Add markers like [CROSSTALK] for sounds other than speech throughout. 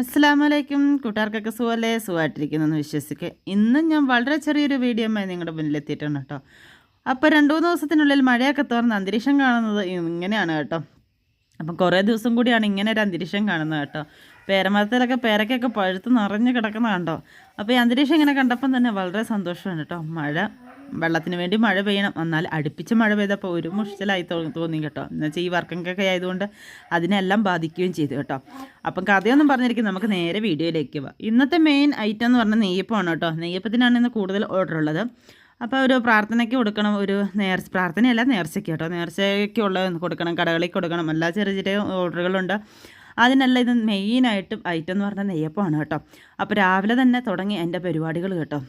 അസ്സാമലൈക്കും കൂട്ടുകാർക്കൊക്കെ സുഖമല്ലേ സുഖമായിട്ടിരിക്കുന്നെന്ന് വിശ്വസിക്കുക ഇന്നും ഞാൻ വളരെ ചെറിയൊരു വീഡിയോ ആയി നിങ്ങളുടെ മുന്നിൽ എത്തിയിട്ടുണ്ട് കേട്ടോ. അപ്പോൾ രണ്ട് മൂന്ന് ദിവസത്തിനുള്ളിൽ മഴയൊക്കെ തോർന്ന് അന്തരീക്ഷം കാണുന്നത് ഇങ്ങനെയാണ് കേട്ടോ. അപ്പം കുറേ ദിവസം കൂടിയാണ് ഇങ്ങനെ ഒരു അന്തരീക്ഷം കാണുന്നത് കേട്ടോ. പേരമരത്തിലൊക്കെ പേരക്കൊക്കെ പഴുത്ത് നിറഞ്ഞ് കിടക്കുന്ന കണ്ടോ അപ്പോൾ ഈ അന്തരീക്ഷം ഇങ്ങനെ കണ്ടപ്പം തന്നെ വളരെ സന്തോഷമാണ് കേട്ടോ. മഴ വെള്ളത്തിന് വേണ്ടി മഴ പെയ്യണം. എന്നാൽ അടുപ്പിച്ച് മഴ പെയ്തപ്പോൾ ഒരു മുഷിച്ചലായി തോന്നി കേട്ടോ. എന്നുവെച്ചാൽ ഈ വർക്കിങ്ങൊക്കെ ആയതുകൊണ്ട് അതിനെല്ലാം ബാധിക്കുകയും ചെയ്തു കേട്ടോ. അപ്പം കഥയൊന്നും പറഞ്ഞിരിക്കും നമുക്ക് നേരെ വീഡിയോയിലേക്ക് പോവാം. ഇന്നത്തെ മെയിൻ ഐറ്റം എന്ന് പറഞ്ഞാൽ നെയ്യപ്പമാണ് കേട്ടോ. നെയ്യപ്പത്തിനാണ് ഇന്ന് കൂടുതൽ ഓർഡർ ഉള്ളത്. അപ്പോൾ ഒരു പ്രാർത്ഥനയ്ക്ക് കൊടുക്കണം. ഒരു നേർച്ച പ്രാർത്ഥനയല്ല നേർച്ചയ്ക്ക് കേട്ടോ. നേർച്ചയ്ക്ക് ഉള്ളത് കൊടുക്കണം. കടകളിൽ കൊടുക്കണം. എല്ലാ ചെറിയ ചെറിയ ഓർഡറുകളുണ്ട് അതിനല്ല ഇത് മെയിനായിട്ടും ഐറ്റം എന്ന് പറഞ്ഞാൽ നെയ്യപ്പമാണ് കേട്ടോ. അപ്പോൾ രാവിലെ തന്നെ തുടങ്ങി എന്റെ പരിപാടികൾ കേട്ടോ.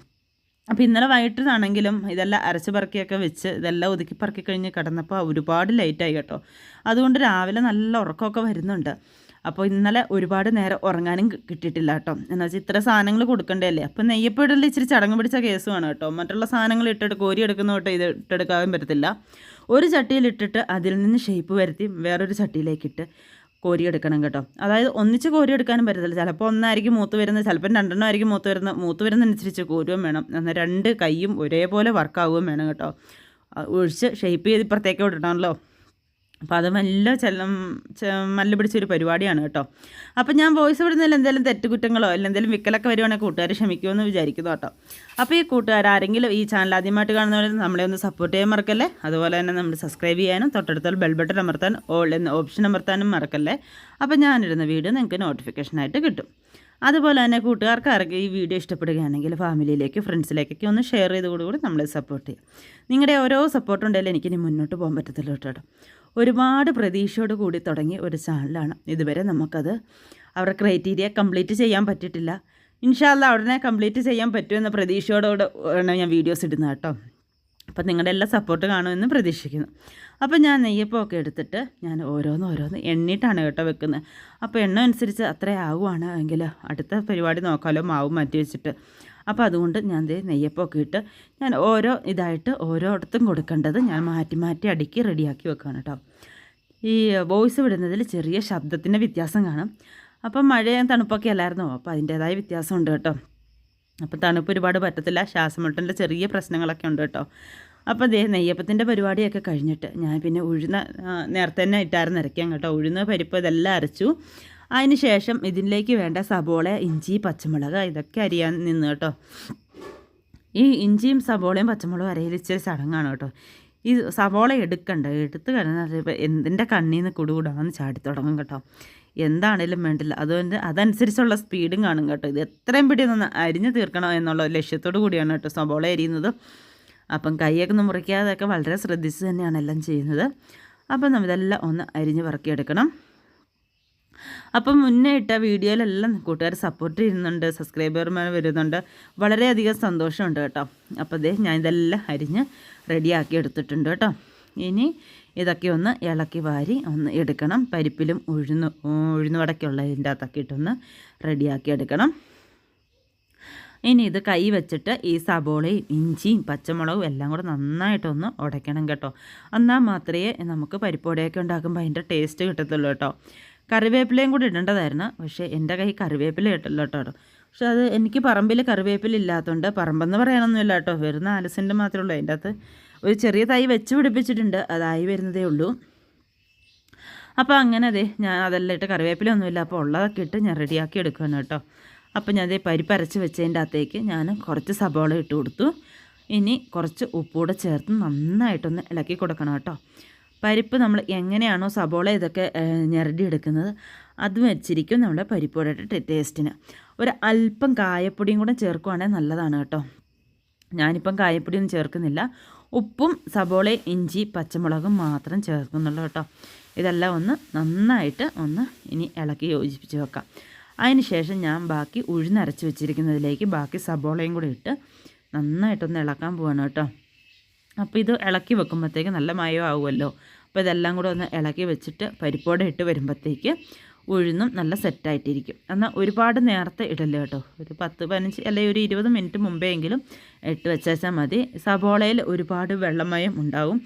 അപ്പോൾ ഇന്നലെ വൈകിട്ടാണെങ്കിലും ഇതെല്ലാം അരച്ച് പറക്കിയൊക്കെ വെച്ച് ഇതെല്ലാം ഒതുക്കി പറക്കി കഴിഞ്ഞ് കിടന്നപ്പോൾ ഒരുപാട് ലേറ്റായി കേട്ടോ. അതുകൊണ്ട് രാവിലെ നല്ല ഉറക്കമൊക്കെ വരുന്നുണ്ട്. അപ്പോൾ ഇന്നലെ ഒരുപാട് നേരം ഉറങ്ങാനും കിട്ടിയിട്ടില്ല കേട്ടോ. എന്ന് വെച്ചാൽ ഇത്ര സാധനങ്ങൾ കൊടുക്കണ്ടല്ലേ അപ്പോൾ നെയ്യപ്പിടലിൽ ഇച്ചിരി ചടങ്ങ് പിടിച്ച കേസുമാണ് കേട്ടോ. മറ്റുള്ള സാധനങ്ങൾ ഇട്ടിട്ട് കോരി എടുക്കുന്ന തൊട്ട് ഇത് ഇട്ടെടുക്കാൻ പറ്റത്തില്ല. ഒരു ചട്ടിയിൽ ഇട്ടിട്ട് അതിൽ നിന്ന് ഷേപ്പ് വരുത്തി വേറൊരു ചട്ടിയിലേക്കിട്ട് കോരിയെടുക്കണം കേട്ടോ. അതായത് ഒന്നിച്ച് കോരിയെടുക്കാനും പറ്റത്തില്ല. ചിലപ്പോൾ ഒന്നായിരിക്കും മൂത്ത് വരുന്നത് ചിലപ്പം രണ്ടെണ്ണം ആയിരിക്കും മൂത്ത് വരുന്നത്. മൂത്ത് വരുന്നതനുസരിച്ച് കോരുകയും വേണം. എന്നാൽ രണ്ട് കൈയും ഒരേപോലെ വർക്കാവുകയും വേണം കേട്ടോ. ഒഴിച്ച് ഷേപ്പ് ചെയ്ത് ഇപ്പുറത്തേക്ക് വിടണമല്ലോ. അപ്പോൾ അത് നല്ല ചെല്ലം മല്ല പിടിച്ചൊരു പരിപാടിയാണ് കേട്ടോ. അപ്പോൾ ഞാൻ വോയിസ് വിടുന്നതിൽ എന്തെങ്കിലും തെറ്റുകുറ്റങ്ങളോ അല്ലെങ്കിൽ എന്തെങ്കിലും വിക്കലൊക്കെ വരുവാണെങ്കിൽ കൂട്ടുകാർ ക്ഷമിക്കുമെന്ന് വിചാരിക്കുന്നു കേട്ടോ. അപ്പോൾ ഈ കൂട്ടുകാർ ആരെങ്കിലും ഈ ചാനൽ ആദ്യമായിട്ട് കാണുന്നവരെ നമ്മളെ ഒന്ന് സപ്പോർട്ട് ചെയ്യാൻ മറക്കല്ലേ? അതുപോലെ തന്നെ നമ്മൾ സബ്സ്ക്രൈബ് ചെയ്യാനും തൊട്ടടുത്തുള്ള ബെൽ ബട്ടൺ അമർത്താൻ ഓൾ എന്ന ഓപ്ഷൻ അമർത്താനും മറക്കല്ലേ? അപ്പോൾ ഞാനിടുന്ന വീഡിയോ നിങ്ങൾക്ക് നോട്ടിഫിക്കേഷനായിട്ട് കിട്ടും. അതുപോലെ തന്നെ കൂട്ടുകാർക്ക് ആർക്ക് ഈ വീഡിയോ ഇഷ്ടപ്പെടുകയാണെങ്കിൽ ഫാമിലിയിലേക്ക് ഫ്രണ്ട്സിലേക്കൊക്കെ ഒന്ന് ഷെയർ ചെയ്തുകൂടി നമ്മളെ സപ്പോർട്ട് ചെയ്യാം. നിങ്ങളുടെ ഓരോ സപ്പോർട്ടുണ്ടെങ്കിലും എനിക്കിനി മുന്നോട്ട് പോകാൻ പറ്റത്തില്ല കേട്ടോ. ഒരുപാട് പ്രതീക്ഷയോട് കൂടി തുടങ്ങിയ ഒരു ചാനലാണ് ഇതുവരെ നമുക്കത് അവരുടെ ക്രൈറ്റീരിയ കംപ്ലീറ്റ് ചെയ്യാൻ പറ്റിയിട്ടില്ല. ഇൻഷാല്ല ഉടനെ കംപ്ലീറ്റ് ചെയ്യാൻ പറ്റുമെന്ന പ്രതീക്ഷയോടുകൂടെ ആണ് ഞാൻ വീഡിയോസ് ഇടുന്നത് കേട്ടോ. അപ്പം നിങ്ങളുടെ എല്ലാ സപ്പോർട്ട് കാണുമെന്ന് പ്രതീക്ഷിക്കുന്നു. അപ്പോൾ ഞാൻ നെയ്യപ്പമൊക്കെ എടുത്തിട്ട് ഞാൻ ഓരോന്ന് ഓരോന്ന് എണ്ണിയിട്ടാണ് കേട്ടോ വെക്കുന്നത്. അപ്പോൾ എണ്ണ അനുസരിച്ച് അത്ര എങ്കിൽ അടുത്ത പരിപാടി നോക്കാമല്ലോ മാവ് മാറ്റി വെച്ചിട്ട്. അപ്പോൾ അതുകൊണ്ട് ഞാൻ ദേ നെയ്യപ്പമൊക്കെ ഇട്ട് ഞാൻ ഓരോ ഇതായിട്ട് ഓരോയിടത്തും കൊടുക്കേണ്ടത് ഞാൻ മാറ്റി മാറ്റി അടുക്കി റെഡിയാക്കി വെക്കുകയാണ് കേട്ടോ ഈ വോയിസ് വിടുന്നതിൽ ചെറിയ ശബ്ദത്തിന്റെ വ്യത്യാസം കാണും. അപ്പം മഴയും തണുപ്പൊക്കെ അല്ലായിരുന്നോ? അപ്പോൾ അതിന്റേതായ വ്യത്യാസമുണ്ട് കേട്ടോ. അപ്പോൾ തണുപ്പ് ഒരുപാട് പറ്റത്തില്ല. ശ്വാസമുട്ടന്റെ ചെറിയ പ്രശ്നങ്ങളൊക്കെ ഉണ്ട് കേട്ടോ. അപ്പോൾ ദേ നെയ്യപ്പത്തിന്റെ പരിപാടിയൊക്കെ കഴിഞ്ഞിട്ട് ഞാൻ പിന്നെ ഉഴുന്ന നേരത്തെ തന്നെ ഇട്ടായിരുന്നു അരയ്ക്കാം കേട്ടോ. ഉഴുന്ന് പരിപ്പ് ഇതെല്ലാം അരച്ചു. അതിന് ശേഷം ഇതിലേക്ക് വേണ്ട സബോള ഇഞ്ചി പച്ചമുളക് ഇതൊക്കെ അരിയാൻ നിന്ന് കേട്ടോ. ഈ ഇഞ്ചിയും സബോളയും പച്ചമുളകും അരയിൽ ഇച്ചിരി ചടങ്ങാണ് കേട്ടോ. ഈ സബോള എടുക്കണ്ട എടുത്ത് കഴിഞ്ഞാൽ എന്തിന്റെ കണ്ണിൽ നിന്ന് കുടുകൂടാന്ന് ചാടി തുടങ്ങും കേട്ടോ. എന്താണേലും വേണ്ടില്ല. അതുകൊണ്ട് അതനുസരിച്ചുള്ള സ്പീഡും കാണും കേട്ടോ. ഇത് എത്രയും പിടി ഒന്ന് അരിഞ്ഞു തീർക്കണം എന്നുള്ള ലക്ഷ്യത്തോടു കൂടിയാണ് കേട്ടോ സബോള അരിയുന്നത്. അപ്പം കൈയൊക്കെ ഒന്ന് മുറിക്കാതെയൊക്കെ വളരെ ശ്രദ്ധിച്ച് തന്നെയാണ് എല്ലാം ചെയ്യുന്നത്. അപ്പം നമ്മളിതെല്ലാം ഒന്ന് അരിഞ്ഞ് പറക്കിയെടുക്കണം. അപ്പം മുന്നേ ഇട്ട വീഡിയോയിലെല്ലാം കൂട്ടുകാർ സപ്പോർട്ട് ചെയ്യുന്നുണ്ട് സബ്സ്ക്രൈബർമാർ വരുന്നുണ്ട്. വളരെയധികം സന്തോഷമുണ്ട് കേട്ടോ. അപ്പോൾ അതേ ഞാൻ ഇതെല്ലാം അരിഞ്ഞ് റെഡിയാക്കി എടുത്തിട്ടുണ്ട് കേട്ടോ. ഇനി ഇതൊക്കെ ഒന്ന് ഇളക്കി വാരി ഒന്ന് എടുക്കണം. പരിപ്പിലും ഉഴുന്ന് ഉഴുന്ന് വടക്കുള്ള ഇതിന്റെ അകത്തൊക്കെ ഇട്ടൊന്ന് റെഡിയാക്കി എടുക്കണം. ഇനി ഇത് കൈ വെച്ചിട്ട് ഈ സബോളയും ഇഞ്ചിയും പച്ചമുളകും എല്ലാം കൂടെ നന്നായിട്ടൊന്ന് ഉടയ്ക്കണം കേട്ടോ. എന്നാൽ മാത്രമേ നമുക്ക് പരിപ്പോടയൊക്കെ ഉണ്ടാക്കുമ്പോൾ അതിന്റെ ടേസ്റ്റ് കിട്ടത്തുള്ളൂ കേട്ടോ. കറിവേപ്പിലയും കൂടി ഇടേണ്ടതായിരുന്നു. പക്ഷേ എന്റെ കൈ കറിവേപ്പില ഇട്ടല്ലോ കേട്ടോ. പക്ഷെ അത് എനിക്ക് പറമ്പിൽ കറിവേപ്പില ഇല്ലാത്തതുകൊണ്ട് പറമ്പെന്ന് പറയാനൊന്നുമില്ല കേട്ടോ. വരുന്ന ആലസിന്റെ മാത്രമേ ഉള്ളൂ. അതിന്റെ അകത്ത് ഒരു ചെറിയ തൈ വെച്ച് പിടിപ്പിച്ചിട്ടുണ്ട്. അതായി വരുന്നതേ ഉള്ളൂ. അപ്പോൾ അങ്ങനെ അതെ ഞാൻ അതെല്ലാം ഇട്ട് കറിവേപ്പില ഒന്നുമില്ല അപ്പോൾ ഉള്ളതൊക്കെ ഇട്ട് ഞാൻ റെഡിയാക്കി എടുക്കുകയാണ് കേട്ടോ. അപ്പോൾ ഞാൻ അതേ പരിപ്പരച്ച് വെച്ചതിന്റെ അകത്തേക്ക് ഞാൻ കുറച്ച് സബോള ഇട്ട് കൊടുത്തു. ഇനി കുറച്ച് ഉപ്പൂടെ ചേർത്ത് നന്നായിട്ടൊന്ന് ഇളക്കി കൊടുക്കണം കേട്ടോ. പരിപ്പ് നമ്മൾ എങ്ങനെയാണോ സബോള ഇതൊക്കെ ഞെരടി എടുക്കുന്നത് അത് വെച്ചിരിക്കും നമ്മുടെ പരിപ്പോടെ ടേസ്റ്റിന് ഒരു അല്പം കായപ്പൊടിയും കൂടെ ചേർക്കുവാണെങ്കിൽ നല്ലതാണ് കേട്ടോ. ഞാനിപ്പം കായപ്പൊടിയൊന്നും ചേർക്കുന്നില്ല. ഉപ്പും സബോളയും ഇഞ്ചി പച്ചമുളകും മാത്രം ചേർക്കുന്നുള്ളൂ കേട്ടോ. ഇതെല്ലാം ഒന്ന് നന്നായിട്ട് ഒന്ന് ഇനി ഇളക്കി യോജിപ്പിച്ച് വെക്കാം. അതിന് ശേഷം ഞാൻ ബാക്കി ഉഴുന്നരച്ച് വെച്ചിരിക്കുന്നതിലേക്ക് ബാക്കി സബോളയും കൂടെ ഇട്ട് നന്നായിട്ടൊന്ന് ഇളക്കാൻ പോവാണ് കേട്ടോ. അപ്പോൾ ഇത് ഇളക്കി വെക്കുമ്പോഴത്തേക്ക് നല്ല മയം ആവുമല്ലോ. അപ്പോൾ ഇതെല്ലാം കൂടെ ഒന്ന് ഇളക്കി വെച്ചിട്ട് പരിപ്പോടെ ഇട്ട് വരുമ്പോഴത്തേക്ക് ഉഴുന്നും നല്ല സെറ്റായിട്ടിരിക്കും എന്നാൽ ഒരുപാട് നേരത്തെ ഇടല്ലോ കേട്ടോ. ഒരു പത്ത് പതിനഞ്ച് അല്ലെങ്കിൽ ഒരു ഇരുപത് മിനിറ്റ് മുമ്പെങ്കിലും ഇട്ട് വെച്ചാൽ മതി. സബോളയിൽ ഒരുപാട് വെള്ളമയം ഉണ്ടാവും.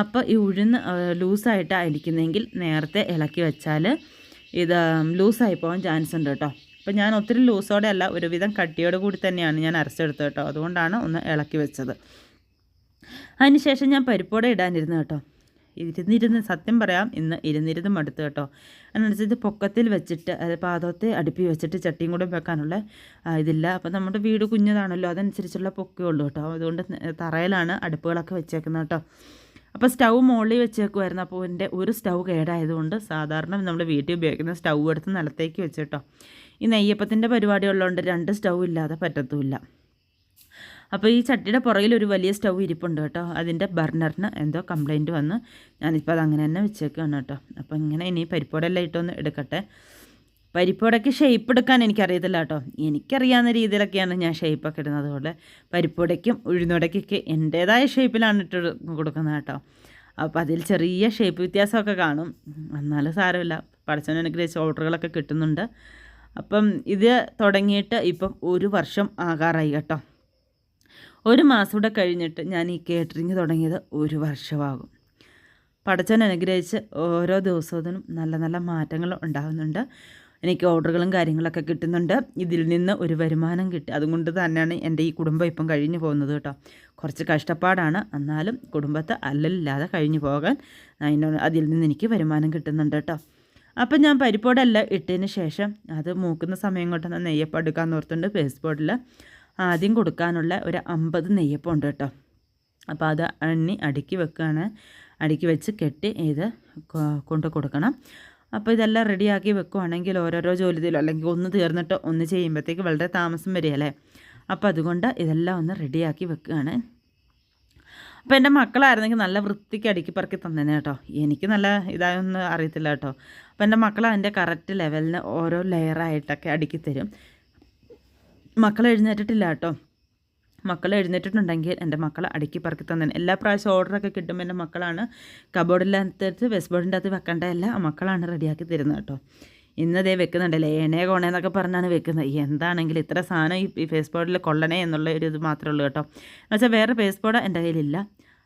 അപ്പോൾ ഈ ഉഴുന്ന് ലൂസായിട്ട് അരിക്കുന്നതെങ്കിൽ നേരത്തെ ഇളക്കി വെച്ചാൽ ഇത് ലൂസായി പോകാൻ ചാൻസ് ഉണ്ട് കേട്ടോ. അപ്പോൾ ഞാൻ ഒത്തിരി ലൂസോടെ അല്ല ഒരുവിധം കട്ടിയോട് കൂടി തന്നെയാണ് ഞാൻ അരച്ചെടുത്തത് കേട്ടോ. അതുകൊണ്ടാണ് ഒന്ന് ഇളക്കി വെച്ചത്. അതിനുശേഷം ഞാൻ പരിപ്പോടെ ഇടാനിരുന്നു കേട്ടോ. ഇരുന്നിരുന്ന് സത്യം പറയാം ഇന്ന് ഇരുന്നിരുന്ന് മടുത്തു കേട്ടോ. അതിനനുസരിച്ച് പൊക്കത്തിൽ വെച്ചിട്ട് പാദത്തെ അടുപ്പി വെച്ചിട്ട് ചട്ടിയും കൂടെ വെക്കാനുള്ള ഇതില്ല. അപ്പോൾ നമ്മുടെ വീട് കുഞ്ഞതാണല്ലോ അതനുസരിച്ചുള്ള പൊക്കേ ഉള്ളൂ കേട്ടോ. അതുകൊണ്ട് തറയിലാണ് അടുപ്പുകളൊക്കെ വെച്ചേക്കുന്നത് കേട്ടോ. അപ്പോൾ സ്റ്റൗ മുകളിൽ വെച്ചേക്കുമായിരുന്നു അപ്പോൾ എന്റെ ഒരു സ്റ്റൗ കേടായതുകൊണ്ട് സാധാരണ നമ്മൾ വീട്ടിൽ ഉപയോഗിക്കുന്ന സ്റ്റൗ എടുത്ത് നിലത്തേക്ക് വെച്ചിട്ടോ ഈ നെയ്യപ്പത്തിന്റെ പരിപാടി ഉള്ളതുകൊണ്ട് രണ്ട് സ്റ്റൗ ഇല്ലാതെ പറ്റത്തുമില്ല. അപ്പോൾ ഈ ചട്ടിയുടെ പുറകിൽ ഒരു വലിയ സ്റ്റൗ ഇരിപ്പുണ്ട് കേട്ടോ. അതിന്റെ ബർണറിന് എന്തോ കംപ്ലൈന്റ് വന്ന്. ഞാനിപ്പോൾ അത് അങ്ങനെ തന്നെ വെച്ചേക്കാണ് കേട്ടോ. അപ്പോൾ ഇങ്ങനെ ഇനി പരിപ്പോടെല്ലാം ഇട്ടൊന്ന് എടുക്കട്ടെ. പരിപ്പോടയ്ക്ക് ഷേപ്പ് എടുക്കാൻ എനിക്കറിയത്തില്ല കേട്ടോ. എനിക്കറിയാവുന്ന രീതിയിലൊക്കെയാണ് ഞാൻ ഷേപ്പൊക്കെ ഇടുന്നത്. അതുപോലെ പരിപ്പോടയ്ക്കും ഉഴുന്നുടയ്ക്കൊക്കെ എന്റേതായ ഷേപ്പിലാണ് ഇട്ട് കൊടുക്കുന്നത് കേട്ടോ. അപ്പോൾ അതിൽ ചെറിയ ഷേപ്പ് വ്യത്യാസമൊക്കെ കാണും. എന്നാലും സാരമില്ല. പഠിച്ചവൻ അനുഗ്രഹിച്ച ഓർഡറുകളൊക്കെ കിട്ടുന്നുണ്ട്. അപ്പം ഇത് തുടങ്ങിയിട്ട് ഇപ്പം ഒരു വർഷം ആകാറായി കേട്ടോ. ഒരു മാസം കൂടെ കഴിഞ്ഞിട്ട് ഞാൻ ഈ കേറ്ററിങ് തുടങ്ങിയത് ഒരു വർഷമാകും. പടച്ചൻ അനുഗ്രഹിച്ച് ഓരോ ദിവസവും നല്ല നല്ല മാറ്റങ്ങൾ ഉണ്ടാകുന്നുണ്ട്. എനിക്ക് ഓർഡറുകളും കാര്യങ്ങളൊക്കെ കിട്ടുന്നുണ്ട്. ഇതിൽ നിന്ന് ഒരു വരുമാനം കിട്ടി. അതുകൊണ്ട് തന്നെയാണ് എന്റെ ഈ കുടുംബം ഇപ്പം കഴിഞ്ഞു പോകുന്നത് കേട്ടോ. കുറച്ച് കഷ്ടപ്പാടാണ്. എന്നാലും കുടുംബത്തെ അല്ലല്ലാതെ കഴിഞ്ഞു പോകാൻ അതിൽ നിന്ന് എനിക്ക് വരുമാനം കിട്ടുന്നുണ്ട് കേട്ടോ. അപ്പം ഞാൻ പരിപ്പോടെല്ലാം ഇട്ടതിന് ശേഷം അത് മൂക്കുന്ന സമയം കൊണ്ട് നെയ്യപ്പം എടുക്കാമെന്ന് ഓർത്തുണ്ട് ബോർഡിൽ ആദ്യം കൊടുക്കാനുള്ള ഒരു അമ്പത് നെയ്യപ്പം ഉണ്ട് കേട്ടോ. അപ്പോൾ അത് എണ്ണി അടുക്കി വെക്കുകയാണ് അടുക്കി വെച്ച് കെട്ടി ഇത് കൊണ്ട് കൊടുക്കണം. അപ്പോൾ ഇതെല്ലാം റെഡിയാക്കി വെക്കുവാണെങ്കിൽ ഓരോരോ ജോലിയിലോ അല്ലെങ്കിൽ ഒന്ന് തീർന്നിട്ട് ഒന്ന് ചെയ്യുമ്പോഴത്തേക്ക് വളരെ താമസം വരികയല്ലേ? അപ്പോൾ അതുകൊണ്ട് ഇതെല്ലാം ഒന്ന് റെഡിയാക്കി വെക്കുകയാണ് അപ്പോൾ എന്റെ മക്കളായിരുന്നെങ്കിൽ നല്ല വൃത്തിക്ക് അടുക്കി പറക്കി തന്നേനെ കേട്ടോ. എനിക്ക് നല്ല ഇതായൊന്നും അറിയത്തില്ല കേട്ടോ. അപ്പോൾ എന്റെ മക്കൾ അതിന്റെ കറക്റ്റ് ലെവലിന് ഓരോ ലെയറായിട്ടൊക്കെ അടുക്കി തരും. മക്കൾ എഴുന്നേറ്റിട്ടില്ല കേട്ടോ മക്കൾ എഴുന്നേറ്റിട്ടുണ്ടെങ്കിൽ എന്റെ മക്കൾ അടുക്കി പറക്കി തന്നെ എല്ലാ പ്രാവശ്യം ഓർഡറൊക്കെ കിട്ടുമ്പോൾ എന്റെ മക്കളാണ് കബോർഡിനകത്ത് വെസ്റ്റ് ബോർഡിന്റെ അകത്ത് വെക്കേണ്ട എല്ലാ മക്കളാണ് റെഡിയാക്കി തരുന്നത് കേട്ടോ. ഇന്നതേ വെക്കുന്നുണ്ടല്ലേ ഏണേ കോണേന്നൊക്കെ പറഞ്ഞാണ് വെക്കുന്നത്. എന്താണെങ്കിലും ഇത്ര സാധനം ഈ- ഫേസ് ബോർഡിൽ കൊള്ളണേ എന്നുള്ള ഒരു ഇത് മാത്രമേ ഉള്ളൂ കേട്ടോ. എന്ന് വെച്ചാൽ വേറെ ഫേസ് ബോർഡ് എന്റെ കയ്യിലില്ല.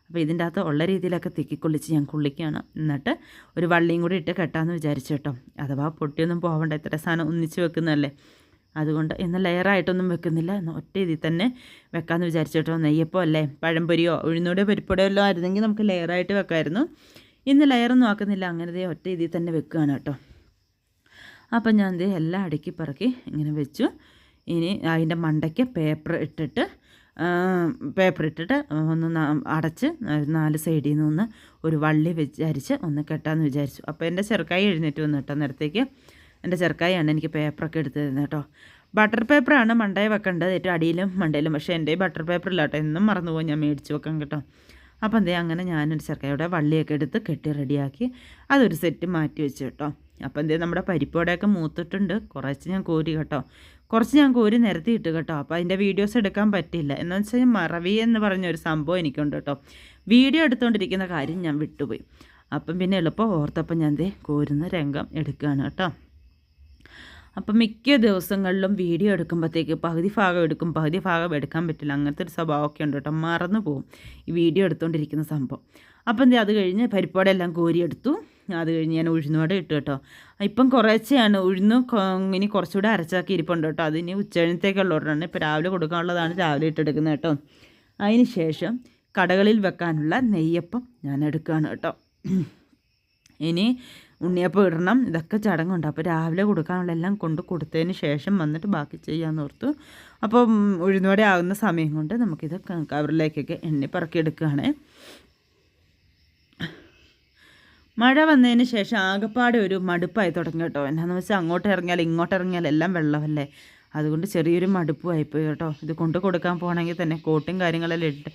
അപ്പോൾ ഇതിന്റെ അകത്ത് ഉള്ള രീതിയിലൊക്കെ തിക്കിക്കൊള്ളിച്ച് ഞാൻ കുള്ളിക്കുകയാണ് എന്നിട്ട് ഒരു വള്ളിയും കൂടി ഇട്ട് കെട്ടാമെന്ന് വിചാരിച്ചു കേട്ടോ. അഥവാ പൊട്ടിയൊന്നും പോകണ്ട ഇത്ര സാധനം ഒന്നിച്ച് വെക്കുന്നതല്ലേ. അതുകൊണ്ട് ഇന്ന് ലെയറായിട്ടൊന്നും വെക്കുന്നില്ല. ഒറ്റ ഇതിൽ തന്നെ വെക്കാമെന്ന് വിചാരിച്ചിട്ടോ. നെയ്യപ്പോ അല്ലേ? പഴംപൊരിയോ ഉഴുന്നൂടെ പരിപ്പൊടിയോ എല്ലാം ആയിരുന്നെങ്കിൽ നമുക്ക് ലെയറായിട്ട് വെക്കാമായിരുന്നു ഇന്ന് ലെയറൊന്നും ആക്കുന്നില്ല. അങ്ങനെ ഒറ്റ ഇതിൽ തന്നെ വെക്കുകയാണ് കേട്ടോ. അപ്പം ഞാൻ ദേ എല്ലാം അടുക്കി പറക്കി ഇങ്ങനെ വെച്ചു. ഇനി അതിന്റെ മണ്ടയ്ക്ക് പേപ്പർ ഇട്ടിട്ട് പേപ്പർ ഇട്ടിട്ട് ഒന്ന് അടച്ച് നാല് സൈഡിൽ നിന്ന് ഒന്ന് ഒരു വള്ളി വിചാരിച്ച് ഒന്ന് കെട്ടാമെന്ന് വിചാരിച്ചു. അപ്പോൾ എന്റെ ചെറുക്കായി എഴുന്നേറ്റ് വന്നു കേട്ടോ നേരത്തേക്ക്. എന്റെ ചെറുക്കായാണ് എനിക്ക് പേപ്പറൊക്കെ എടുത്ത് തരുന്നത് കേട്ടോ. ബട്ടർ പേപ്പറാണ് മണ്ടയിൽ വെക്കേണ്ടത്. ഏറ്റവും അടിയിലും മണ്ടയിലും. പക്ഷേ എന്റെ ബട്ടർ പേപ്പർ ഇല്ല കേട്ടോ. എന്നും മറന്നുപോയി ഞാൻ മേടിച്ച് വെക്കാം കേട്ടോ. അപ്പോൾ എന്തേ അങ്ങനെ ഞാനൊരു ചെറുക്കായുടെ വള്ളിയൊക്കെ എടുത്ത് കെട്ടി റെഡിയാക്കി അതൊരു സെറ്റ് മാറ്റി വെച്ചു കേട്ടോ. അപ്പം എന്തേ നമ്മുടെ പരിപ്പോടെയൊക്കെ മൂത്തിട്ടുണ്ട്. കുറച്ച് ഞാൻ കോരി കേട്ടോ. കുറച്ച് ഞാൻ കോരി നിരത്തി ഇട്ട് കേട്ടോ. അപ്പോൾ അതിന്റെ വീഡിയോസ് എടുക്കാൻ പറ്റില്ല എന്ന് വെച്ചാൽ മറവി എന്ന് പറഞ്ഞ ഒരു സംഭവം എനിക്കുണ്ട് കേട്ടോ. വീഡിയോ എടുത്തുകൊണ്ടിരിക്കുന്ന കാര്യം ഞാൻ വിട്ടുപോയി. അപ്പം പിന്നെ എളുപ്പം ഓർത്തപ്പം ഞാൻ ദേ കോരുന്ന രംഗം എടുക്കുകയാണ് കേട്ടോ. അപ്പം മിക്ക ദിവസങ്ങളിലും വീഡിയോ എടുക്കുമ്പോഴത്തേക്ക് പകുതി ഭാഗം എടുക്കും പകുതി ഭാഗം എടുക്കാൻ പറ്റില്ല. അങ്ങനത്തെ ഒരു സ്വഭാവമൊക്കെ ഉണ്ട് കേട്ടോ. മറന്നു പോകും ഈ വീഡിയോ എടുത്തുകൊണ്ടിരിക്കുന്ന സംഭവം. അപ്പം അത് കഴിഞ്ഞ് പരിപ്പാടെല്ലാം കോരിയെടുത്തു. അത് കഴിഞ്ഞ് ഞാൻ ഉഴുന്നുവട ഇട്ടു കേട്ടോ. ഇപ്പം കുറേശ്ശെയാണ്. ഉഴുന്ന് ഇനി കുറച്ചുകൂടെ അരച്ചാക്കി ഇരിപ്പുണ്ട് കേട്ടോ. അത് ഇനി ഉച്ചകഴിഞ്ഞത്തേക്കുള്ള ഓർഡറാണ് ഇപ്പോൾ രാവിലെ കൊടുക്കാനുള്ളതാണ് രാവിലെ ഇട്ടെടുക്കുന്നത് കേട്ടോ. അതിന് ശേഷം കടകളിൽ വെക്കാനുള്ള നെയ്യപ്പം ഞാൻ എടുക്കുകയാണ് കേട്ടോ. ഇനി ഉണ്ണിയപ്പം ഇടണം. ഇതൊക്കെ ചടങ്ങുണ്ട്. അപ്പോൾ രാവിലെ കൊടുക്കാനുള്ള എല്ലാം കൊണ്ട് കൊടുത്തതിന് ശേഷം വന്നിട്ട് ബാക്കി ചെയ്യാമെന്ന് ഓർത്തു. അപ്പോൾ ഉഴുന്നോടെ ആകുന്ന സമയം കൊണ്ട് നമുക്കിത് കവറിലേക്കൊക്കെ എണ്ണി പറക്കി എടുക്കുകയാണേ. മഴ വന്നതിന് ശേഷം ആകെപ്പാടെ ഒരു മടുപ്പായി തുടങ്ങി കേട്ടോ. എന്നാന്ന് വെച്ചാൽ അങ്ങോട്ട് ഇറങ്ങിയാൽ ഇങ്ങോട്ട് ഇറങ്ങിയാൽ എല്ലാം വെള്ളമല്ലേ? അതുകൊണ്ട് ചെറിയൊരു മടുപ്പുമായിപ്പോയി കേട്ടോ. ഇത് കൊണ്ട് കൊടുക്കാൻ പോകണമെങ്കിൽ തന്നെ കോട്ടും കാര്യങ്ങളെല്ലാം ഇട്ട്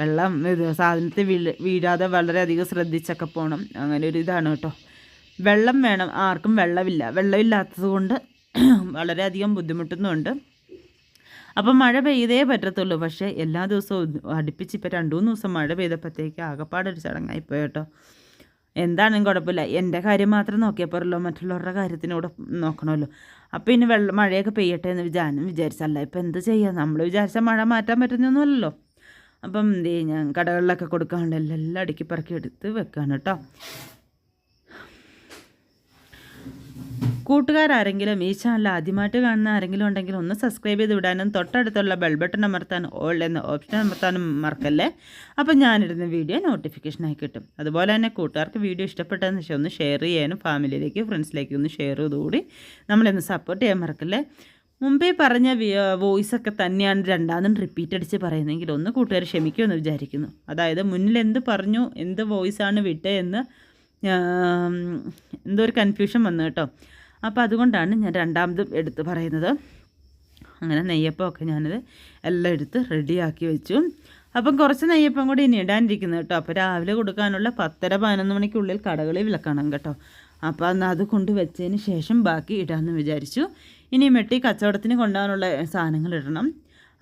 വെള്ളം ഇത് സാധനത്തിൽ വീഴ വീഴാതെ വളരെയധികം ശ്രദ്ധിച്ചൊക്കെ പോകണം അങ്ങനെ ഒരു ഇതാണ് കേട്ടോ. വെള്ളം വേണം. ആർക്കും വെള്ളമില്ല. വെള്ളമില്ലാത്തത് കൊണ്ട് [CLEARS THROAT] വളരെയധികം ബുദ്ധിമുട്ടുന്നുണ്ട്. അപ്പം മഴ പെയ്തേ പറ്റത്തുള്ളൂ. പക്ഷേ എല്ലാ ദിവസവും അടുപ്പിച്ച് ഇപ്പോൾ രണ്ട് മൂന്ന് ദിവസം മഴ പെയ്തപ്പോഴത്തേക്ക് ആകപ്പാടൊരു ചടങ്ങായിപ്പോയി കേട്ടോ. എന്താണെങ്കിലും കുഴപ്പമില്ല. എന്റെ കാര്യം മാത്രം നോക്കിയാൽ പോരല്ലോ മറ്റുള്ളവരുടെ കാര്യത്തിനൂടെ നോക്കണമല്ലോ. അപ്പോൾ ഇനി വെള്ളം മഴയൊക്കെ പെയ്യട്ടെ എന്ന് വിചാരം വിചാരിച്ചല്ല. ഇപ്പം എന്ത് ചെയ്യാം? നമ്മൾ വിചാരിച്ച മഴ മാറ്റാൻ പറ്റുന്നൊന്നുമല്ലല്ലോ. അപ്പം എന്ത് ചെയ്യും ഞാൻ കടകളിലൊക്കെ എല്ലാം എല്ലാം അടുക്കി പറക്കി എടുത്ത് വെക്കാണ് കേട്ടോ. കൂട്ടുകാരാരെങ്കിലും ഈ ചാനൽ ആദ്യമായിട്ട് കാണുന്ന ആരെങ്കിലും ഉണ്ടെങ്കിൽ ഒന്ന് സബ്സ്ക്രൈബ് ചെയ്ത് വിടാനും തൊട്ടടുത്തുള്ള ബെൽ ബട്ടൺ അമർത്താൻ ഓൾ എന്ന ഓപ്ഷൻ അമർത്താനും മറക്കല്ലേ? അപ്പോൾ ഞാനിടുന്ന വീഡിയോ നോട്ടിഫിക്കേഷനായി കിട്ടും. അതുപോലെ തന്നെ കൂട്ടുകാർക്ക് വീഡിയോ ഇഷ്ടപ്പെട്ടതെന്ന് വെച്ചാൽ ഒന്ന് ഷെയർ ചെയ്യാനും ഫാമിലിയിലേക്ക് ഫ്രണ്ട്സിലേക്ക് ഒന്ന് ഷെയർ ചെയ്തുകൂടി നമ്മളൊന്ന് സപ്പോർട്ട് ചെയ്യാൻ മറക്കല്ലേ? മുമ്പേ പറഞ്ഞ വോയിസ് ഒക്കെ തന്നെയാണ് രണ്ടാമതും റിപ്പീറ്റ് അടിച്ച് പറയുന്നതെങ്കിൽ ഒന്ന് കൂട്ടുകാർ ക്ഷമിക്കുമെന്ന് വിചാരിക്കുന്നു. അതായത് മുന്നിൽ എന്ത് പറഞ്ഞു എന്ത് വോയിസാണ് വിട്ടേ എന്ന് എന്തോ ഒരു കൺഫ്യൂഷൻ വന്നു കേട്ടോ. അപ്പോൾ അതുകൊണ്ടാണ് ഞാൻ രണ്ടാമതും എടുത്ത് പറയുന്നത്. അങ്ങനെ നെയ്യപ്പമൊക്കെ ഞാനത് എല്ലാം എടുത്ത് റെഡിയാക്കി വെച്ചു. അപ്പം കുറച്ച് നെയ്യപ്പം കൂടി ഇനി ഇടാനിരിക്കുന്നത് കേട്ടോ. അപ്പോൾ രാവിലെ കൊടുക്കാനുള്ള പത്തര പതിനൊന്ന് മണിക്കുള്ളിൽ കടകളിൽ വിളക്കണം കേട്ടോ. അപ്പോൾ അന്ന് അത് കൊണ്ട് വെച്ചതിന് ശേഷം ബാക്കി ഇടാമെന്ന് വിചാരിച്ചു. ഇനി മെട്ടി കച്ചവടത്തിന് കൊണ്ടുപോകാനുള്ള സാധനങ്ങൾ ഇടണം.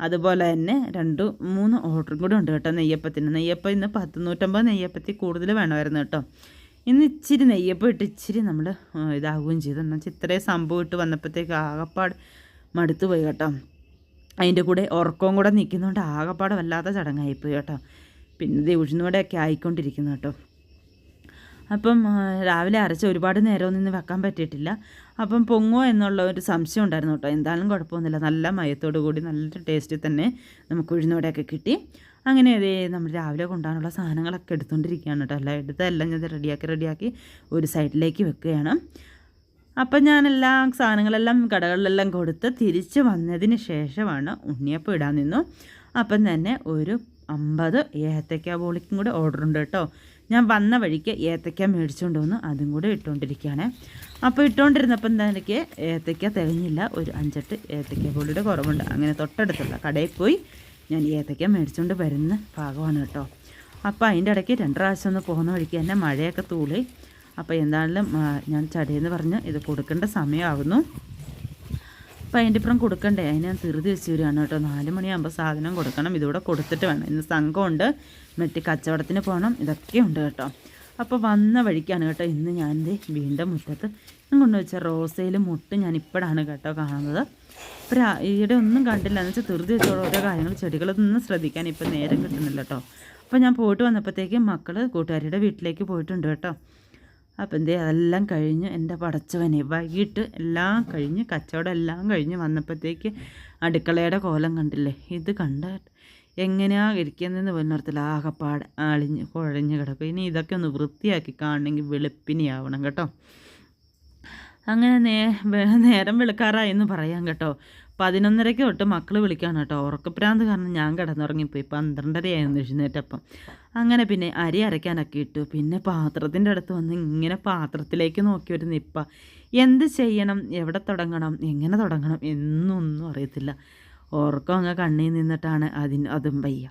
അതുപോലെ തന്നെ രണ്ട് മൂന്ന് ഓർഡറും കൂടി ഉണ്ട് കേട്ടോ നെയ്യപ്പത്തിന്. നെയ്യപ്പം ഇന്ന് പത്ത് നൂറ്റമ്പത് നെയ്യപ്പത്തി കൂടുതൽ വേണമായിരുന്നു കേട്ടോ. ഇന്ന് ഇച്ചിരി നെയ്യപ്പം ഇട്ട് ഇച്ചിരി നമ്മൾ ഇതാവുകയും ചെയ്തു. എന്നാൽ ഇത്രയും സംഭവം ഇട്ട് വന്നപ്പോഴത്തേക്ക് ആകപ്പാട് മടുത്തു പോയി കേട്ടോ. അതിന്റെ കൂടെ ഉറക്കവും കൂടെ നിൽക്കുന്നതുകൊണ്ട് ആകപ്പാട് വല്ലാത്ത ചടങ്ങായിപ്പോയി കേട്ടോ. പിന്നെ ഇത് ഉഴുന്നൂടെയൊക്കെ ആയിക്കൊണ്ടിരിക്കുന്നു കേട്ടോ. അപ്പം രാവിലെ അരച്ച ഒരുപാട് നേരമൊന്നും ഇന്ന് വെക്കാൻ പറ്റിയിട്ടില്ല. അപ്പം പൊങ്ങോ എന്നുള്ള ഒരു സംശയം ഉണ്ടായിരുന്നു കേട്ടോ. എന്തായാലും കുഴപ്പമൊന്നുമില്ല. നല്ല മയത്തോടു കൂടി നല്ല ടേസ്റ്റിൽ തന്നെ നമുക്ക് ഉഴുന്നോടെയൊക്കെ കിട്ടി. അങ്ങനെ അതേ നമ്മൾ രാവിലെ കൊണ്ടുപോകാനുള്ള സാധനങ്ങളൊക്കെ എടുത്തുകൊണ്ടിരിക്കുകയാണ് കേട്ടോ. എല്ലാം എടുത്ത് എല്ലാം ഞാൻ റെഡിയാക്കി റെഡിയാക്കി ഒരു സൈഡിലേക്ക് വെക്കുകയാണ്. അപ്പം ഞാൻ എല്ലാ സാധനങ്ങളെല്ലാം കടകളിലെല്ലാം കൊടുത്ത് തിരിച്ച് വന്നതിന് ശേഷമാണ് ഉണ്ണിയപ്പം ഇടാൻ നിന്നു. അപ്പം തന്നെ ഒരു അമ്പത് ഏത്തക്ക ബോളിക്കും കൂടെ ഓർഡർ ഉണ്ട് കേട്ടോ. ഞാൻ വന്ന വഴിക്ക് ഏത്തക്ക മേടിച്ചുകൊണ്ട് വന്നു അതും കൂടെ ഇട്ടുകൊണ്ടിരിക്കുകയാണ്. അപ്പോൾ ഇട്ടുകൊണ്ടിരുന്നപ്പം എനിക്ക് ഏത്തക്ക തികഞ്ഞില്ല ഒരു അഞ്ചെട്ട് ഏത്തക്ക ബോളിയുടെ കുറവുണ്ട്. അങ്ങനെ തൊട്ടടുത്തുള്ള കടയിൽ പോയി ഞാൻ ഏത്തയ്ക്ക മേടിച്ചുകൊണ്ട് വരുന്ന ഭാഗമാണ് കേട്ടോ. അപ്പോൾ അതിന്റെ ഇടയ്ക്ക് രണ്ട് പ്രാവശ്യം ഒന്ന് പോകുന്ന വഴിക്ക് തന്നെ മഴയൊക്കെ തൂളി. അപ്പോൾ എന്തായാലും ഞാൻ ചടയെന്ന് പറഞ്ഞ് ഇത് കൊടുക്കേണ്ട സമയമാകുന്നു അപ്പോൾ അതിന്റെ ഇപ്പുറം കൊടുക്കണ്ടേ? അതിന് ഞാൻ തിരുതി വെച്ച് വരികയാണ് കേട്ടോ. നാല് മണിയാകുമ്പോൾ സാധനം കൊടുക്കണം. ഇതിവിടെ കൊടുത്തിട്ട് വേണം. ഇന്ന് സംഘമുണ്ട്. മറ്റ് കച്ചവടത്തിന് പോകണം. ഇതൊക്കെ ഉണ്ട് കേട്ടോ. അപ്പോൾ വന്ന വഴിക്കാണ് കേട്ടോ. ഇന്ന് ഞാൻ വീണ്ടും മുറ്റത്ത് ഞാൻ കൊണ്ടുവച്ച റോസയിൽ മുട്ട് ഞാൻ ഇപ്പോഴാണ് കേട്ടോ കാണുന്നത്. ഇപ്പോൾ ഈയിടെ ഒന്നും കണ്ടില്ല. എന്ന് വെച്ചാൽ ധൃതി വെച്ചോളൂ ഓരോ കാര്യങ്ങൾ ചെടികളൊന്നും ശ്രദ്ധിക്കാൻ ഇപ്പം നേരം കിട്ടുന്നില്ല കേട്ടോ. അപ്പോൾ ഞാൻ പോയിട്ട് വന്നപ്പോഴത്തേക്കും മക്കൾ കൂട്ടുകാരിയുടെ വീട്ടിലേക്ക് പോയിട്ടുണ്ട് കേട്ടോ. അപ്പം എന്തേ അതെല്ലാം കഴിഞ്ഞ് എന്റെ പടച്ചവനെ വൈകിട്ട് എല്ലാം കഴിഞ്ഞ് കച്ചവടം എല്ലാം കഴിഞ്ഞ് വന്നപ്പോഴത്തേക്ക് അടുക്കളയുടെ കോലം കണ്ടില്ലേ? ഇത് കണ്ട എങ്ങനെയാ ഇരിക്കുന്നതെന്ന് പറഞ്ഞിടത്തിൽ ആകെപ്പാട് അളിഞ്ഞ് കുഴഞ്ഞ് കിടക്കും. ഇനി ഇതൊക്കെ ഒന്ന് വൃത്തിയാക്കി കാണണമെങ്കിൽ വെളുപ്പിനിയാവണം കേട്ടോ. അങ്ങനെ നേ നേരം വെളുക്കാറായി എന്ന് പറയാം കേട്ടോ. പതിനൊന്നരയ്ക്ക് തൊട്ട് മക്കൾ വിളിക്കാണ് കേട്ടോ. ഉറക്കപ്രാന്ത് കാരണം ഞാൻ കിടന്നുറങ്ങിപ്പോയി. പന്ത്രണ്ടരയായിരുന്നു എഴുന്നേറ്റപ്പം. അങ്ങനെ പിന്നെ അരി അരയ്ക്കാനൊക്കെ ഇട്ടു. പിന്നെ പാത്രത്തിന്റെ അടുത്ത് വന്ന് ഇങ്ങനെ പാത്രത്തിലേക്ക് നോക്കി ഒരു നിപ്പ. എന്ത് ചെയ്യണം? എവിടെ തുടങ്ങണം? എങ്ങനെ തുടങ്ങണം? എന്നൊന്നും അറിയത്തില്ല. ഉറക്കം അങ്ങ് കണ്ണിൽ നിന്നിട്ടാണ് അതിന് അതും വയ്യ.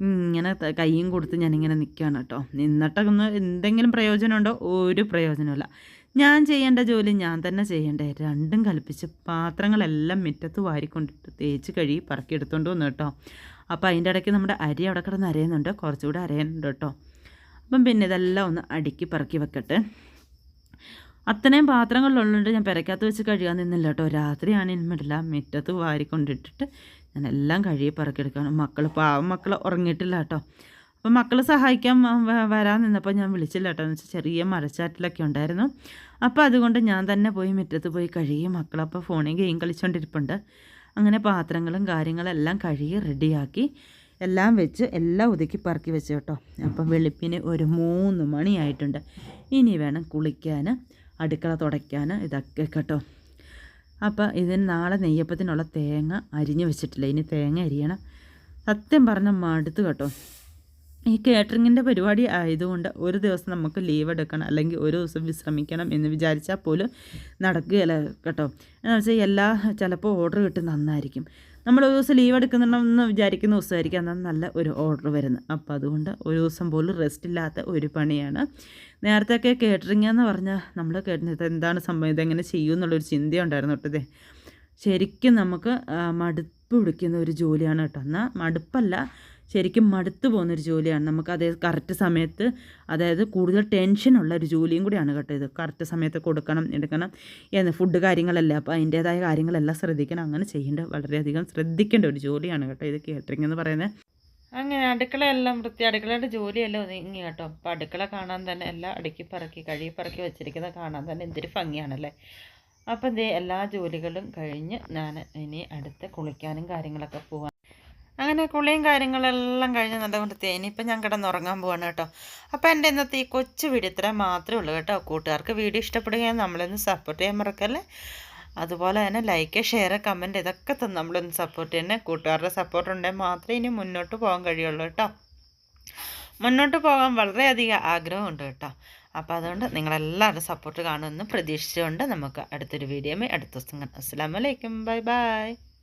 ഇങ്ങനെ കൈയും കൊടുത്ത് ഞാനിങ്ങനെ നിൽക്കുകയാണ് കേട്ടോ. നിന്നിട്ടൊന്ന് എന്തെങ്കിലും പ്രയോജനമുണ്ടോ? ഒരു പ്രയോജനമില്ല ഞാൻ ചെയ്യേണ്ട ജോലി ഞാൻ തന്നെ ചെയ്യേണ്ടേ. രണ്ടും കൽപ്പിച്ച് പാത്രങ്ങളെല്ലാം മുറ്റത്ത് വാരിക്കൊണ്ടിട്ട് തേച്ച് കഴുകി പറക്കി എടുത്തുകൊണ്ട് വന്നു കേട്ടോ. അപ്പോൾ അതിന്റെ ഇടയ്ക്ക് നമ്മുടെ അരി അവിടെ കിടന്ന് അരയുന്നുണ്ട്. കുറച്ചുകൂടെ അരയുന്നുണ്ട് കേട്ടോ. അപ്പം പിന്നെ ഇതെല്ലാം ഒന്ന് അടുക്കി പറക്കി വെക്കട്ടെ. അത്രയും പാത്രങ്ങളിലുള്ളുണ്ട് ഞാൻ പെരക്കകത്ത് വെച്ച് കഴുകാൻ നിന്നില്ല കേട്ടോ. രാത്രിയാണ് ഇനിമിടില്ല മുറ്റത്ത് വാരിക്കൊണ്ടിട്ടിട്ട് ഞാൻ എല്ലാം കഴുകി പറക്കിയെടുക്കണം. മക്കൾ പാവം മക്കൾ ഉറങ്ങിയിട്ടില്ല കേട്ടോ. അപ്പം മക്കൾ സഹായിക്കാൻ വരാൻ നിന്നപ്പോൾ ഞാൻ വിളിച്ചില്ല കേട്ടോ. എന്ന് വെച്ചാൽ ചെറിയ മഴച്ചാറ്റിലൊക്കെ ഉണ്ടായിരുന്നു. അപ്പോൾ അതുകൊണ്ട് ഞാൻ തന്നെ പോയി മുറ്റത്ത് പോയി കഴുകി മക്കളപ്പോൾ ഫോണിൽ ഗെയിം കളിച്ചുകൊണ്ടിരിപ്പുണ്ട് അങ്ങനെ പാത്രങ്ങളും കാര്യങ്ങളെല്ലാം കഴുകി റെഡിയാക്കി എല്ലാം വെച്ച് എല്ലാം ഒതുക്കി പറക്കി വെച്ചു കേട്ടോ. അപ്പം വെളുപ്പിന് ഒരു മൂന്ന് മണിയായിട്ടുണ്ട്. ഇനി വേണം കുളിക്കാൻ അടുക്കള തുടയ്ക്കാൻ ഇതൊക്കെ കേട്ടോ. അപ്പോൾ ഇതിന് നാളെ നെയ്യപ്പത്തിനുള്ള തേങ്ങ അരിഞ്ഞു വെച്ചിട്ടില്ല. ഇനി തേങ്ങ അരിയണം. സത്യം പറഞ്ഞ മടുത്ത് കേട്ടോ. ഈ കേറ്ററിങ്ങിന്റെ പരിപാടി ആയതുകൊണ്ട് ഒരു ദിവസം നമുക്ക് ലീവ് എടുക്കണം അല്ലെങ്കിൽ ഒരു ദിവസം വിശ്രമിക്കണം എന്ന് വിചാരിച്ചാൽ പോലും നടക്കുകയില്ല കേട്ടോ. എന്ന് വെച്ചാൽ എല്ലാ ചിലപ്പോൾ ഓർഡർ കിട്ടി നന്നായിരിക്കും. നമ്മൾ ഒരു ദിവസം ലീവ് എടുക്കുന്നുണ്ടെന്ന് വിചാരിക്കുന്ന ദിവസമായിരിക്കും എന്നാൽ നല്ല ഒരു ഓർഡർ വരുന്നത്. അപ്പോൾ അതുകൊണ്ട് ഒരു ദിവസം പോലും റെസ്റ്റ് ഇല്ലാത്ത ഒരു പണിയാണ്. നേരത്തെയൊക്കെ കേറ്ററിംഗ് എന്ന് പറഞ്ഞാൽ നമ്മൾ കേട്ടത് എന്താണ് സംഭവം? ഇതെങ്ങനെ ചെയ്യും എന്നുള്ളൊരു ചിന്തയുണ്ടായിരുന്നു കേട്ടതേ ശരിക്കും നമുക്ക് മടുപ്പ് പിടിക്കുന്ന ഒരു ജോലിയാണ് കേട്ടോ. എന്നാൽ മടുപ്പല്ല. ശരിക്കും മടുത്തു പോകുന്നൊരു ജോലിയാണ്. നമുക്ക് അതേ കറക്റ്റ് സമയത്ത് അതായത് കൂടുതൽ ടെൻഷനുള്ള ഒരു ജോലിയും കൂടിയാണ് കേട്ടോ ഇത്. കറക്റ്റ് സമയത്ത് കൊടുക്കണം എടുക്കണം എന്ന്. ഫുഡ് കാര്യങ്ങളെല്ലാം. അപ്പോൾ അതിന്റേതായ കാര്യങ്ങളെല്ലാം ശ്രദ്ധിക്കണം. അങ്ങനെ ചെയ്യേണ്ട വളരെയധികം ശ്രദ്ധിക്കേണ്ട ഒരു ജോലിയാണ് കേട്ടോ ഇത് കേറ്ററിംഗ് എന്ന് പറയുന്നത്. അങ്ങനെ അടുക്കളയെല്ലാം വൃത്തി അടുക്കളയുടെ ജോലിയെല്ലാം ഒതുങ്ങി കേട്ടോ. അപ്പോൾ അടുക്കള കാണാൻ തന്നെ എല്ലാം അടുക്കി പറക്കി കഴുകി പറക്കി വെച്ചിരിക്കുന്നത് കാണാൻ തന്നെ എന്തൊരു ഭംഗിയാണല്ലേ. അപ്പം ദേ എല്ലാ ജോലികളും കഴിഞ്ഞ് ഞാൻ ഇനി അടുത്ത് കുളിക്കാനും കാര്യങ്ങളൊക്കെ പോവാൻ അങ്ങനെ കുളിയും കാര്യങ്ങളെല്ലാം കഴിഞ്ഞ് നല്ല കൊണ്ട് ഇനിയിപ്പോൾ ഞാൻ കിടന്നുറങ്ങാൻ പോവാണ് കേട്ടോ. അപ്പോൾ എന്റെ ഇന്നത്തെ ഈ കൊച്ചു വീഡിയോ ഇത്ര മാത്രമേ ഉള്ളൂ കേട്ടോ. കൂട്ടുകാർക്ക് വീഡിയോ ഇഷ്ടപ്പെടുകയും നമ്മളൊന്ന് സപ്പോർട്ട് ചെയ്യാൻ മറക്കല്ലേ? അതുപോലെ തന്നെ ലൈക്ക് ഷെയർ കമന്റ് ഇതൊക്കെ തന്നെ നമ്മളൊന്ന് സപ്പോർട്ട് ചെയ്യണേ. കൂട്ടുകാരുടെ സപ്പോർട്ട് ഉണ്ടെങ്കിൽ മാത്രമേ ഇനി മുന്നോട്ട് പോകാൻ കഴിയുള്ളൂ കേട്ടോ. മുന്നോട്ട് പോകാൻ വളരെയധികം ആഗ്രഹമുണ്ട് കേട്ടോ. അപ്പോൾ അതുകൊണ്ട് നിങ്ങളെല്ലാവരും സപ്പോർട്ട് കാണുമെന്ന് പ്രതീക്ഷിച്ചുകൊണ്ട് നമുക്ക് അടുത്തൊരു വീഡിയോ അടുത്ത ദിവസം കാണാം. അസ്സാം വലൈക്കും ബൈ ബൈ